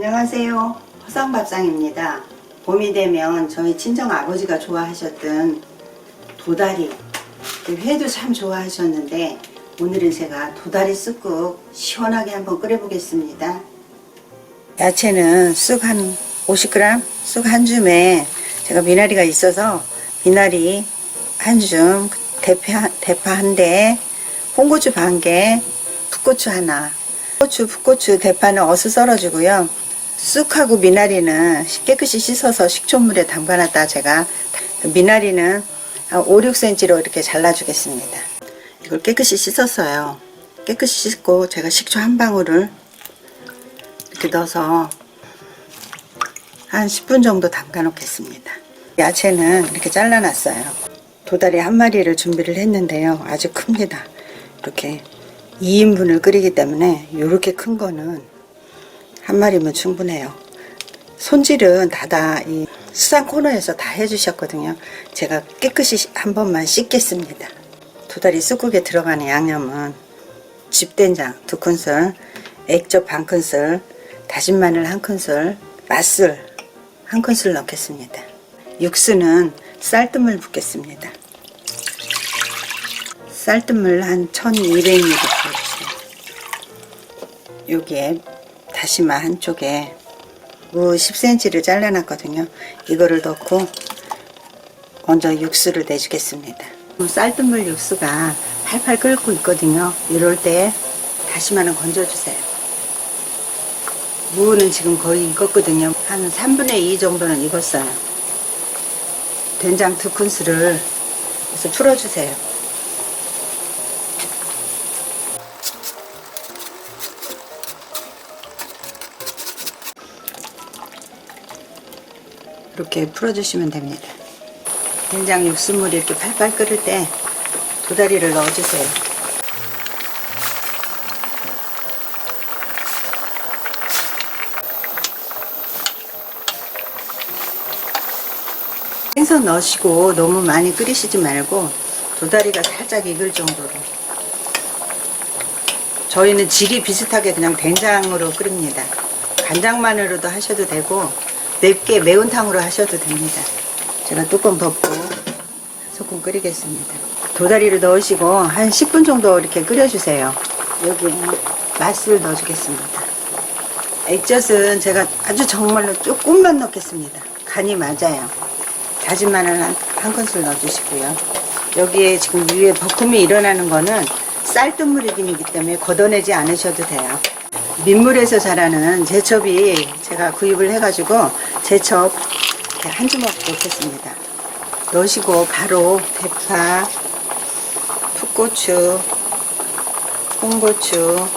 안녕하세요. 허상밥상입니다. 봄이 되면 저희 친정 아버지가 좋아하셨던 도다리, 그 회도 참 좋아하셨는데 오늘은 제가 도다리 쑥국 시원하게 한번 끓여보겠습니다. 야채는 쑥 한 50g, 쑥 한 줌에 제가 미나리가 있어서 미나리 한 줌, 대파, 대파 한 대, 홍고추 반 개, 풋고추 하나, 고추, 풋고추, 대파는 어슷 썰어주고요. 쑥하고 미나리는 깨끗이 씻어서 식초물에 담가놨다 제가 미나리는 한 5, 6cm로 이렇게 잘라주겠습니다. 이걸 깨끗이 씻었어요. 깨끗이 씻고 제가 식초 한 방울을 이렇게 넣어서 한 10분 정도 담가 놓겠습니다. 야채는 이렇게 잘라놨어요. 도다리 한 마리를 준비를 했는데요. 아주 큽니다. 이렇게 2인분을 끓이기 때문에 이렇게 큰 거는 한 마리면 충분해요. 손질은 다다 이 수산 코너에서 다 해주셨거든요. 제가 깨끗이 한 번만 씻겠습니다. 도다리 쑥국에 들어가는 양념은 집된장 두 큰술, 액젓 반 큰술, 다진 마늘 한 큰술, 맛술 한 큰술 넣겠습니다. 육수는 쌀뜨물 붓겠습니다. 쌀뜨물 한 1200ml 부어주세요. 여기에 다시마 한쪽에 무 10cm를 잘라놨거든요. 이거를 넣고 먼저 육수를 내주겠습니다. 쌀뜨물 육수가 팔팔 끓고 있거든요. 이럴 때 다시마는 건져주세요. 무는 지금 거의 익었거든요. 한 3분의 2 정도는 익었어요. 된장 두 큰술을 그래서 풀어주세요. 이렇게 풀어주시면 됩니다. 된장 육수물이 이렇게 팔팔 끓을 때 도다리를 넣어주세요. 생선 넣으시고 너무 많이 끓이시지 말고 도다리가 살짝 익을 정도로 저희는 질이 비슷하게 그냥 된장으로 끓입니다. 간장만으로도 하셔도 되고 맵게 매운탕으로 하셔도 됩니다. 제가 뚜껑 덮고 소금 끓이겠습니다. 도다리를 넣으시고 한 10분 정도 이렇게 끓여주세요. 여기에 맛을 넣어주겠습니다. 액젓은 제가 아주 정말로 조금만 넣겠습니다. 간이 맞아요. 다진 마늘 한, 한 큰술 넣어주시고요. 여기에 지금 위에 버금이 일어나는 거는 쌀뜨물이기 때문에 걷어내지 않으셔도 돼요. 민물에서 자라는 제첩이 제가 구입을 해가지고 제첩 한 주먹 넣겠습니다. 넣으시고 바로 대파, 풋고추, 홍고추,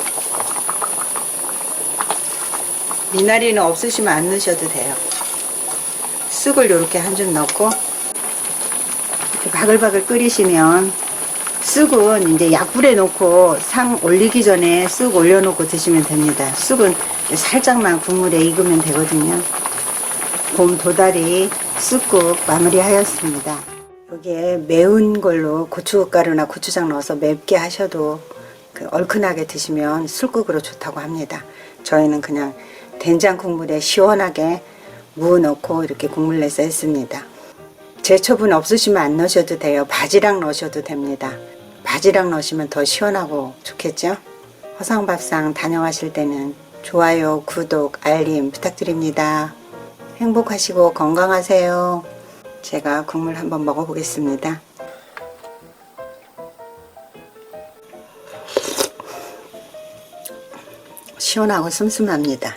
미나리는 없으시면 안 넣으셔도 돼요. 쑥을 이렇게 한 줌 넣고 이렇게 바글바글 끓이시면 쑥은 이제 약불에 놓고 상 올리기 전에 쑥 올려놓고 드시면 됩니다. 쑥은 살짝만 국물에 익으면 되거든요. 봄 도다리 쑥국 마무리하였습니다. 여기에 매운 걸로 고춧가루나 고추장 넣어서 맵게 하셔도 그 얼큰하게 드시면 술국으로 좋다고 합니다. 저희는 그냥 된장 국물에 시원하게 무 넣고 이렇게 국물 내서 했습니다. 제초분 없으시면 안 넣으셔도 돼요. 바지락 넣으셔도 됩니다. 바지락 넣으시면 더 시원하고 좋겠죠? 허상밥상 다녀가실 때는 좋아요, 구독, 알림 부탁드립니다. 행복하시고 건강하세요. 제가 국물 한번 먹어보겠습니다. 시원하고 슴슴합니다.